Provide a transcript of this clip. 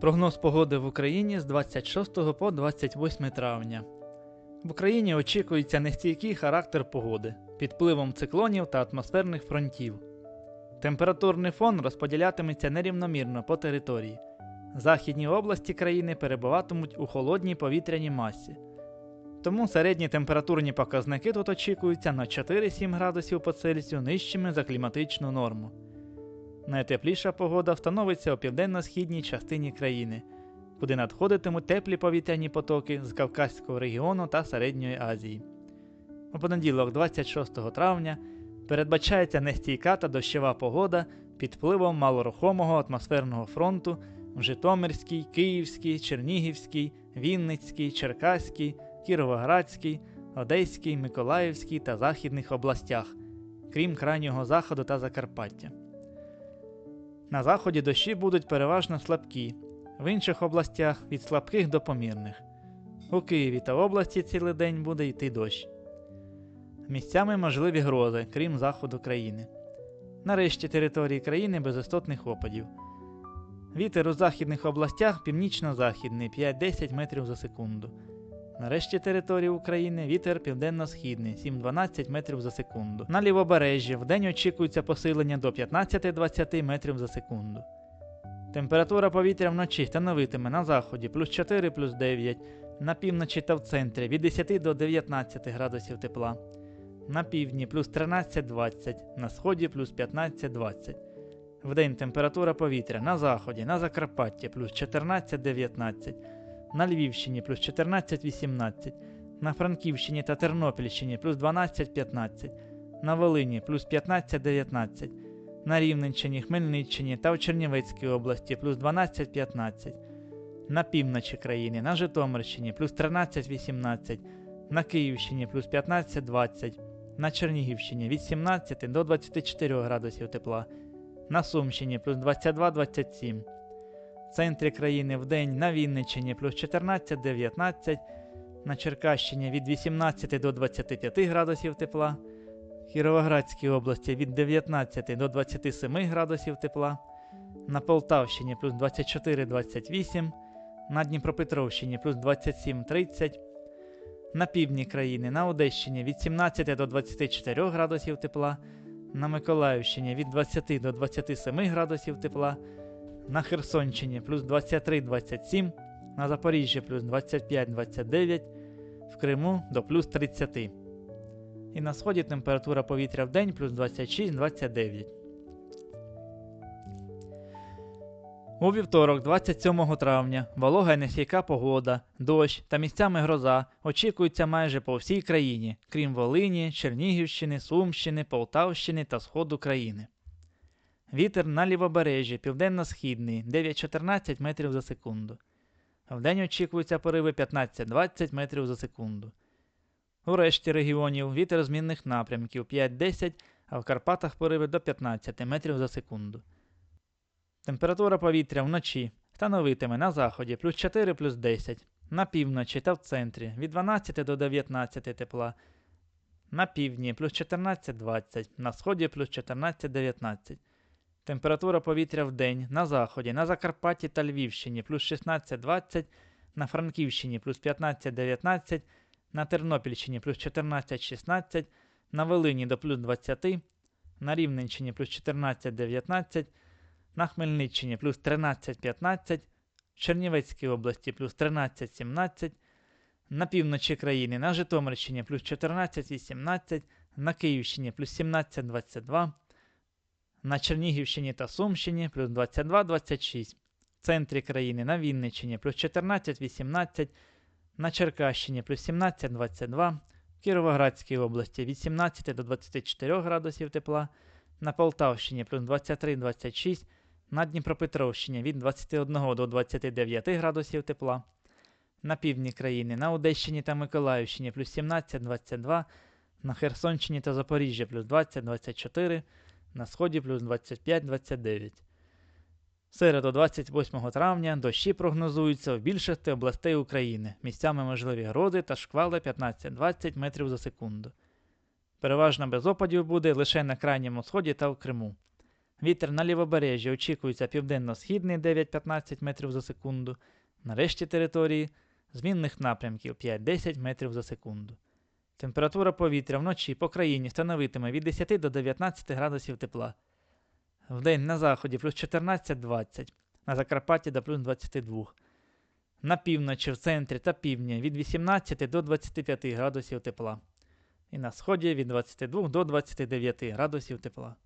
Прогноз погоди в Україні з 26 по 28 травня. В Україні очікується нестійкий характер погоди під впливом циклонів та атмосферних фронтів. Температурний фон розподілятиметься нерівномірно по території. Західні області країни перебуватимуть у холодній повітряній масі. Тому середні температурні показники тут очікуються на 4-7 градусів по Цельсію нижчими за кліматичну норму. Найтепліша погода встановиться у південно-східній частині країни, куди надходитимуть теплі повітряні потоки з Кавказького регіону та Середньої Азії. У понеділок, 26 травня, передбачається нестійка та дощова погода під впливом малорухомого атмосферного фронту в Житомирській, Київській, Чернігівській, Вінницькій, Черкаській, Кіровоградській, Одеській, Миколаївській та Західних областях, крім крайнього заходу та Закарпаття. На заході дощі будуть переважно слабкі, в інших областях від слабких до помірних. У Києві та області цілий день буде йти дощ. Місцями можливі грози, крім заходу країни. Нарешті території країни без істотних опадів. Вітер у західних областях північно-західний 5-10 метрів за секунду. Нарешті території України вітер південно-східний 7-12 метрів за секунду. На лівобережжі вдень очікується посилення до 15-20 метрів за секунду. Температура повітря вночі становитиме на заході плюс 4 плюс 9, на півночі та в центрі від 10 до 19 градусів тепла, на півдні плюс 13-20, на сході плюс 15-20. Вдень температура повітря на заході, на Закарпатті плюс 14-19, на Львівщині плюс 14-18, на Франківщині та Тернопільщині плюс 12-15, на Волині плюс 15-19, на Рівненщині, Хмельниччині та в Чернівецькій області плюс 12-15, на півночі країни, на Житомирщині плюс 13-18, на Київщині плюс 15-20, на Чернігівщині від 17 до 24 градусів тепла, на Сумщині плюс 22-27, в центрі країни в день на Вінниччині плюс 14-19, на Черкащині від 18 до 25 градусів тепла, в Кіровоградській області від 19 до 27 градусів тепла, на Полтавщині плюс 24-28, на Дніпропетровщині плюс 27-30, на півдні країни на Одещині від 17 до 24 градусів тепла, на Миколаївщині від 20 до 27 градусів тепла, на Херсонщині плюс 23-27, на Запоріжжі плюс 25-29, в Криму до плюс 30. І на сході температура повітря в день плюс 26-29. У вівторок, 27 травня, волога і нестійка погода, дощ та місцями гроза очікуються майже по всій країні, крім Волині, Чернігівщини, Сумщини, Полтавщини та сходу країни. Вітер на лівобережжі південно-східний 9-14 метрів за секунду. Вдень очікуються пориви 15-20 метрів за секунду. У решті регіонів вітер змінних напрямків 5-10, а в Карпатах пориви до 15 метрів за секунду. Температура повітря вночі становитиме на заході плюс 4 плюс 10, на півночі та в центрі від 12 до 19 тепла, на півдні плюс 14-20, на сході плюс 14-19. Температура повітря в день на заході, на Закарпатті та Львівщині плюс 16-20, на Франківщині плюс 15-19, на Тернопільщині плюс 14-16, на Волині до плюс 20, на Рівненщині плюс 14-19, на Хмельниччині плюс 13-15, в Чернівецькій області плюс 13-17, на півночі країни на Житомирщині плюс 14-18, на Київщині плюс 17-22, на Чернігівщині та Сумщині плюс 22-26, в центрі країни на Вінниччині плюс 14-18, на Черкащині плюс 17-22, в Кіровоградській області від 17 до 24 градусів тепла, на Полтавщині плюс 23-26, на Дніпропетровщині від 21 до 29 градусів тепла, на півдні країни на Одещині та Миколаївщині плюс 17-22, на Херсонщині та Запоріжжі плюс 20-24, на сході плюс 25-29. Середу 28 травня дощі прогнозуються в більшості областей України. Місцями можливі грози та шквали 15-20 метрів за секунду. Переважно без опадів буде лише на крайньому сході та в Криму. Вітер на лівобережжі очікується південно-східний 9-15 метрів за секунду. На решті території змінних напрямків 5-10 метрів за секунду. Температура повітря вночі по країні становитиме від 10 до 19 градусів тепла. Вдень на заході плюс 14-20, на Закарпатті до плюс 22. На півночі, в центрі та півдні від 18 до 25 градусів тепла. І на сході від 22 до 29 градусів тепла.